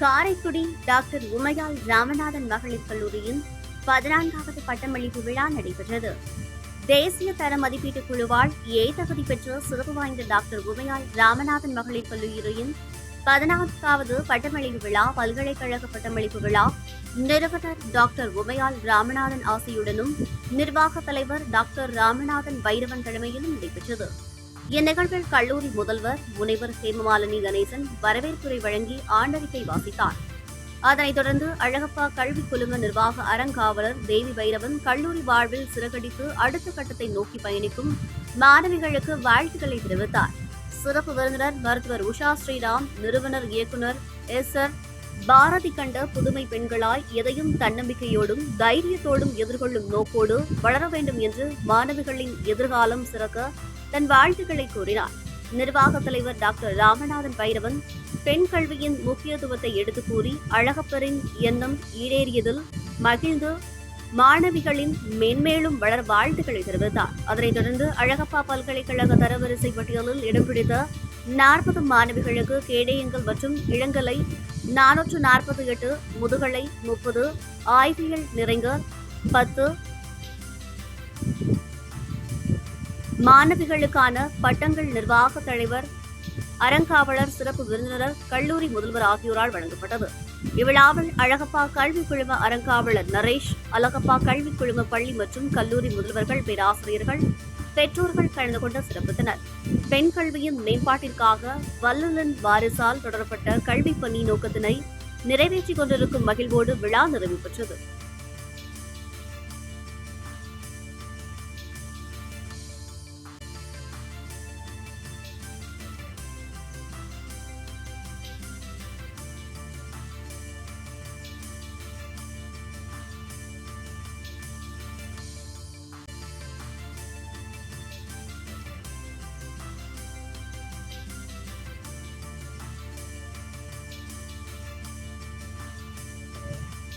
Karaikudi doctor Umaiyal Ramanathan மகளிர் கல்லூரியின் பதினான்காவது பட்டமளிப்பு விழா நடைபெற்றது. தேசிய தர மதிப்பீட்டு குழுவால் ஏ தகுதி பெற்ற சிறப்பு வாய்ந்த டாக்டர் உமையால் ராமநாதன் மகளிர் கல்லூரியின் பதினான்காவது பட்டமளிப்பு விழா பல்கலைக்கழக பட்டமளிப்பு விழா நிறுவனர் டாக்டர் உமையால் ராமநாதன் ஆசையுடனும் நிர்வாக தலைவர் டாக்டர் ராமநாதன் வைரவன் தலைமையிலும் நடைபெற்றது. இந்நிகழ்வில் கல்லூரி முதல்வர் முனைவர் ஹேமமாலினி கணேசன் வரவேற்புரை வழங்கி ஆண்டறிக்கை வாசித்தார். அதனைத் தொடர்ந்து அழகப்பா கல்வி குழும நிர்வாக அறங்காவலர் தேவி பைரவன் கல்லூரி வாழ்வில் சிறகடித்து அடுத்த கட்டத்தை நோக்கி பயணிக்கும் மாணவிகளுக்கு வாழ்த்துக்களை தெரிவித்தார். சிறப்பு விருந்தினர் மருத்துவர் உஷா ஸ்ரீராம் நிறுவனர் இயக்குனர் எஸ் ஆர் பாரதி கண்ட புதுமை பெண்களாய் எதையும் தன்னம்பிக்கையோடும் தைரியத்தோடும் எதிர்கொள்ளும் நோக்கோடு வளர வேண்டும் என்று மாணவிகளின் எதிர்காலம் சிறக்க தன் வாழ்த்துக்களை கூறினார். நிர்வாக தலைவர் டாக்டர் ராமநாதன் பைரவன் பெண் கல்வியின் முக்கியத்துவத்தை எடுத்துக் கூறி அழகப்பரின் எண்ணம் ஈடேறியதில் மகிழ்ந்து மாணவிகளின் மென்மேலும் வளர் வாழ்த்துக்களை தெரிவித்தார். அதனைத் தொடர்ந்து அழகப்பா பல்கலைக்கழக தரவரிசை பட்டியலில் இடம் பிடித்த நாற்பது மாணவிகளுக்கு கேடயங்கள் மற்றும் இளங்கலை நானூற்று நாற்பத்தி எட்டு முதுகலை முப்பது ஆய்வியல் நிறைங்க பத்து மாணவிகளுக்கான பட்டங்கள் நிர்வாக தலைவர் அறங்காவலர் சிறப்பு விருந்தினர் கல்லூரி முதல்வர் ஆகியோரால் வழங்கப்பட்டது. இவ்விழாவில் அழகப்பா கல்வி குழும அறங்காவலர் நரேஷ் அழகப்பா கல்வி குழும பள்ளி மற்றும் கல்லூரி முதல்வர்கள் பேராசிரியர்கள் பெற்றோர்கள் கலந்து கொண்டு சிறப்பித்தனர். பெண் கல்வியின் மேம்பாட்டிற்காக வல்லுநன் வாரிசால் தொடரப்பட்ட கல்வி பணி நோக்கத்தினை நிறைவேற்றிக் கொண்டிருக்கும் மகிழ்வோடு விழா நிறைவு பெற்றது.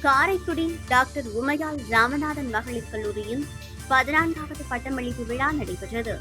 காரைக்குடி டாக்டர் உமையால் ராமநாதன் மகளிர் கல்லூரியின் பதினான்காவது பட்டமளிப்பு விழா நடைபெற்றது.